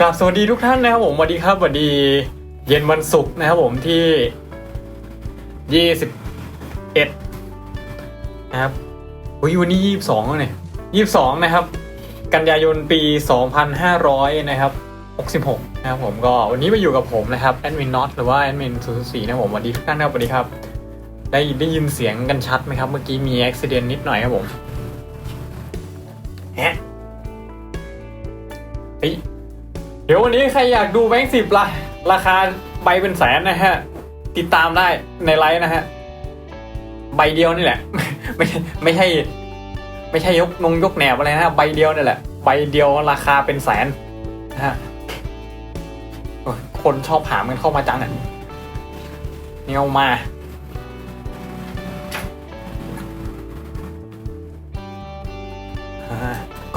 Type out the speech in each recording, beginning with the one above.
กราบสวัสดีทุกท่านนะครับผมสวัสดีครับสวัสดีเย็นวันศุกร์นะครับผมที่ยี่สิบเอ็ดนะครับอุ้ยวันนี้ยี่สิบสองแล้วเนี่ยยี่สิบสองนะครับ กันยายนปีสองพันห้าร้อยนะครับหกสิบหกนะครับผมก็วันนี้มาอยู่กับผมนะครับแอดมินน็อตหรือว่าแอดมินศูนย์สี่นะครับผมสวัสดีทุกท่านครับสวัสดีครับ ได้ได้ยินเสียงกันชัดไหมครับ เมื่อกี้มีอุบิเหตุนิดหน่อยครับผมแฮะเฮ้ย เดี๋ยววันนี้ใครอยากดูแบงค์สิบละราคาใบเป็นแสนนะฮะ ติดตามได้ในไลฟ์นะฮะ ใบเดียวนี่แหละ ไม่ไม่ใช่ ไม่ใช่ยกนงยกแหนบอะไรนะฮะ ใบเดียวนี่แหละ ใบเดียวราคาเป็นแสนนะฮะคนชอบหามกันเข้ามาจังอะนี่เอามา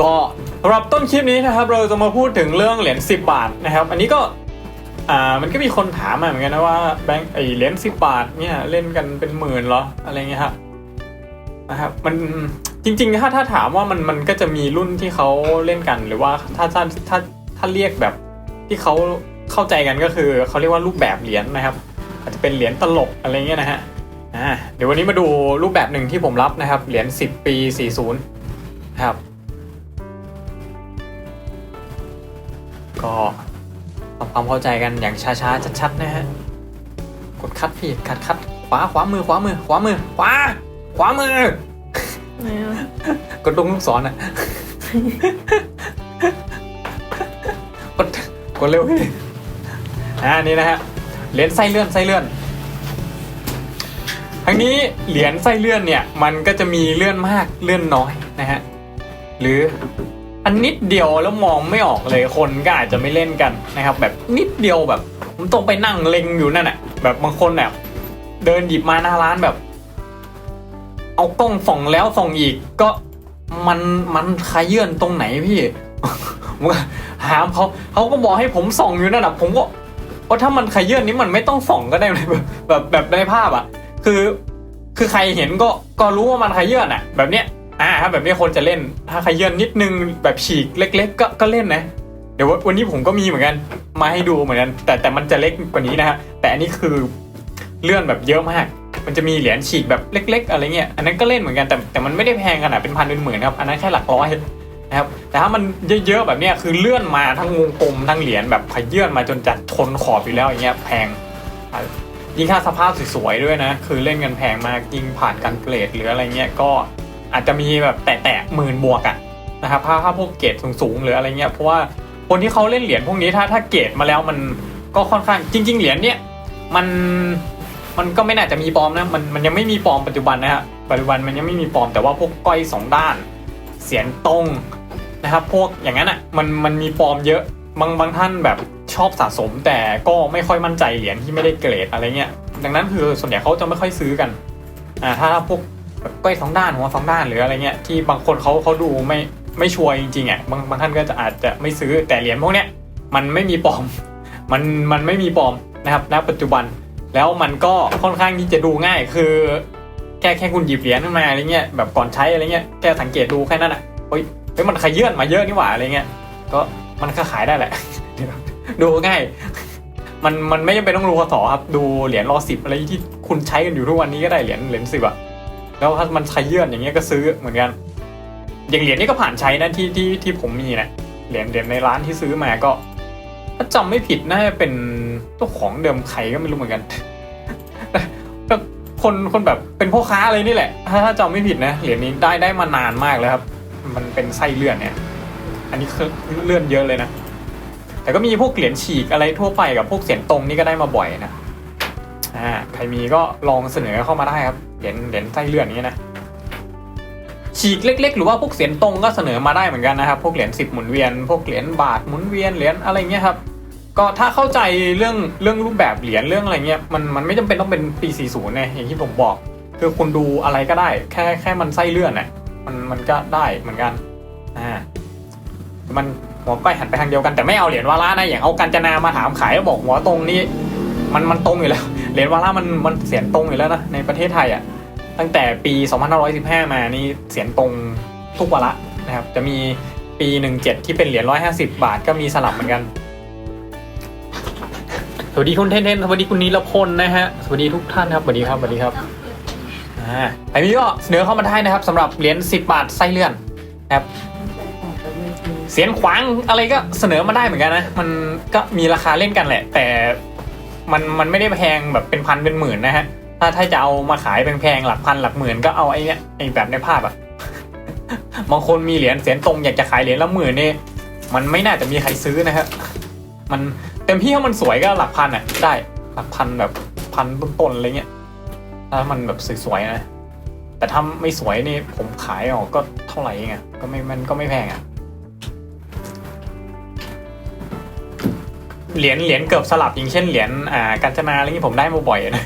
ก็ สำหรับต้นคลิปนี้นะครับเราจะมาพูดถึงเรื่องเหรียญ10 บาทนะครับ อันนี้ก็อ่ามันก็มีคนถามมาเหมือนกันนะว่าแบงค์ไอเหรียญ10 บาทเนี่ยเล่นกันเป็นหมื่นเหรออะไรเงี้ยครับนะครับมันจริงๆถ้าถ้าถามว่ามันมันก็จะมีรุ่นที่เขาเล่นกันหรือว่าถ้าถ้าถ้าถ้าเรียกแบบที่เขาเข้าใจกันก็คือเขาเรียกว่ารูปแบบเหรียญนะครับ อาจจะเป็นเหรียญตลกอะไรเงี้ยนะฮะอ่าเดี๋ยววันนี้มาดูรูปแบบหนึ่งที่ผมรับนะครับเหรียญ10 ปี 40นะครับ ก็ทำความเข้าใจกันอย่างช้าๆชัดๆนะฮะกดคัดพี่คัดคัดขวาขวามือขวามือขวามือขวาขวามือกดลงลูกศรอะกดกดเร็วพี่อ่านี่นะฮะเหรียญไส้เลื่อนไส้เลื่อนทั้งนี้เหรียญไส้เลื่อนเนี่ยมันก็จะมีเลื่อนมากเลื่อนน้อยนะฮะหรือ อันนิดเดียวแล้วมองไม่ออกเลยคนก็อาจจะไม่เล่นกันนะครับ แบบนิดเดียวแบบผมต้องไปนั่งเล็งอยู่นั่นแหะแบบบางคนแบบเดินหยิบมาหน้าร้านแบบ เอากล้องส่องแล้วส่องอีกก็มันมันขยื่นตรงไหนพี่ผมก็ถามเขาเขาก็บอกให้ผมส่องอยู่นั่นแหะผมก็ว่าถ้ามันขยื่นนี้มันไม่ต้องส่องก็ได้เลยแบบแบบแบบในภาพอะ คือ คือใครเห็นก็ก็รู้ว่ามันขยื่นอะ แบบเนี้ย อ่าถ้าแบบนี้คนจะเล่น ถ้าขยื่นนิดนึงแบบฉีกเล็ก ๆ ก็ก็เล่นนะ เดี๋ยววันนี้ผมก็มีเหมือนกันมาให้ดูเหมือนกัน แต่แต่มันจะเล็กกว่านี้นะฮะแต่อันนี้คือเลื่อนแบบเยอะมาก มันจะมีเหรียญฉีกแบบเล็ก ๆ อะไรเงี้ยอันนั้นก็เล่นเหมือนกันแต่แต่มันไม่ได้แพงขนาดเป็นพันเป็นหมื่นครับอันนั้นแค่หลักร้อยนะครับแต่ถ้ามันเยอะๆแบบเนี้ยคือเลื่อนมาทั้งวงกลมทั้งเหรียญแบบขยื่นมาจนจะชนขอบอยู่แล้วอย่างเงี้ยแพงยิ่งค่าสภาพสวยๆด้วยนะ คือเล่นกันแพงมากยิ่งผ่านการเกรดหรืออะไรเงี้ยก็ อาจจะมีแบบแตะๆหมื่นบวกอะนะครับถ้าถ้าพวกเกรดสูงๆหรืออะไรเงี้ยเพราะว่าคนที่เขาเล่นเหรียญพวกนี้ถ้าถ้าเกรดมาแล้วมันก็ค่อนข้างจริง ๆ เหรียญเนี้ยมันมันก็ไม่น่าจะมีปลอมนะมันมันยังไม่มีปลอมปัจจุบันนะฮะปัจจุบันมันยังไม่มีปลอมแต่ว่าพวกก้อยสองด้าน เสียงตรงนะครับพวกอย่างนั้นอะมันมันมีปลอมเยอะบางบางท่านแบบชอบสะสม แต่ก็ไม่ค่อยมั่นใจเหรียญที่ไม่ได้เกรดอะไรเงี้ยดังนั้นคือส่วนใหญ่เขาจะไม่ค่อยซื้อกันอ่าถ้าพวก ก้อยสองด้านหัวสองด้านหรืออะไรเงี้ยที่บางคนเขาเขาดูไม่ไม่ชัวร์จริงๆอะบางบางท่านก็จะอาจจะไม่ซื้อแต่เหรียญพวกเนี้ยมันไม่มีปลอม มันมันไม่มีปลอมนะครับณปัจจุบันแล้วมันก็ค่อนข้างที่จะดูง่ายคือแค่แค่คุณหยิบเหรียญขึ้นมาอะไรเงี้ยแบบก่อนใช้อะไรเงี้ยแค่สังเกตดูแค่นั้นอะเฮ้ยเฮ้ยมันขยื่นมาเยอะนี่หว่าอะไรเงี้ยก็มันก็ขายได้แหละ ดูง่ายมันมันไม่จำเป็นต้องรู้คศครับดูเหรียญรอสิบอะไรที่คุณใช้กันอยู่ทุกวันนี้ก็ได้เหรียญเหรียญสิบอะ แล้วถ้ามันขยื่อนอย่างเงี้ยก็ซื้อเหมือนกัน อย่างเหรียญนี้ก็ผ่านใช้นะที่ที่ที่ผมมีนะเหรียญเหรียญในร้านที่ซื้อมาก็ ถ้าจำไม่ผิดน่าจะเป็นเจ้าของเดิมใครก็ไม่รู้เหมือนกันก็คนคนแบบเป็นพ่อค้าอะไรนี่แหละ ถ้าถ้าจำไม่ผิดนะเหรียญนี้ได้ได้มานานมากแล้วครับ มันเป็นไส้เลื่อนเนี่ย อันนี้คือเลื่อนเยอะเลยนะแต่ก็มีพวกเหรียญฉีกอะไรทั่วไปกับพวกเสียงตรงนี่ก็ได้มาบ่อยนะอ่าใครมีก็ลองเสนอเข้ามาได้ครับ เหรียญเหรียญไส้เลื่อนนี้นะฉีกเล็ก ๆ หรือว่าพวกเสียงตรงก็เสนอมาได้เหมือนกันนะครับพวกเหรียญสิบหมุนเวียน พวกเหรียญบาทหมุนเวียนเหรียญอะไรเงี้ยครับก็ถ้าเข้าใจเรื่องเรื่องรูปแบบเหรียญเรื่องอะไรเงี้ยมันมันไม่จำเป็นต้องเป็นปี 40นะอย่างที่ผมบอก คือคุณดูอะไรก็ได้ แค่แค่มันไส้เลื่อนน่ะมันมันก็ได้เหมือนกันอ่ามันหัวก้อยหันไปทางเดียวกันแต่ไม่เอาเหรียญวาระนะอย่างเอากัญจนามาถามขายแล้วบอกหัวตรงนี่ มันมันตรงอยู่แล้วเหรียญวาระมันมันเสียงตรงอยู่แล้วนะในประเทศไทยอะตั้งแต่ปี 2515 มานี่เสียงตรงทุกวาระนะครับ จะมีปี 17 ที่เป็นเหรียญ150 บาทก็มีสลับเหมือนกัน สวัสดีคุณเทนเทนสวัสดีคุณนีรพลนะฮะสวัสดีทุกท่านครับสวัสดีครับสวัสดีครับอ่าใครมีก็เสนอเข้ามาได้นะครับสำหรับเหรียญ10 บาทไส้เลื่อนนะครับเสียงขวางอะไรก็เสนอมาได้เหมือนกันนะ มันก็มีราคาเล่นกันแหละ แต่ มันมันไม่ได้แพงแบบเป็นพันเป็นหมื่นนะฮะ ถ้าถ้าจะเอามาขายแพงๆหลักพันหลักหมื่นก็เอาไอ้เนี้ยไอ้แบบในภาพอะบางคนมีเหรียญเสียงตรงอยากจะขายเหรียญละหมื่นนี่มันไม่น่าจะมีใครซื้อนะครับมันเต็มที่ถ้ามันสวยก็หลักพันอะได้หลักพันแบบพันต้นๆอะไรเงี้ยถ้ามันแบบสวยๆนะแต่ถ้าไม่สวยนี่ผมขายออกก็เท่าไหร่เองอะก็ไม่มันก็ไม่แพงอะ เหรียญเหรียญเกือบสลับอย่างเช่นเหรียญอ่ากัญจนาอะไรนี้ผมได้มาบ่อยนะ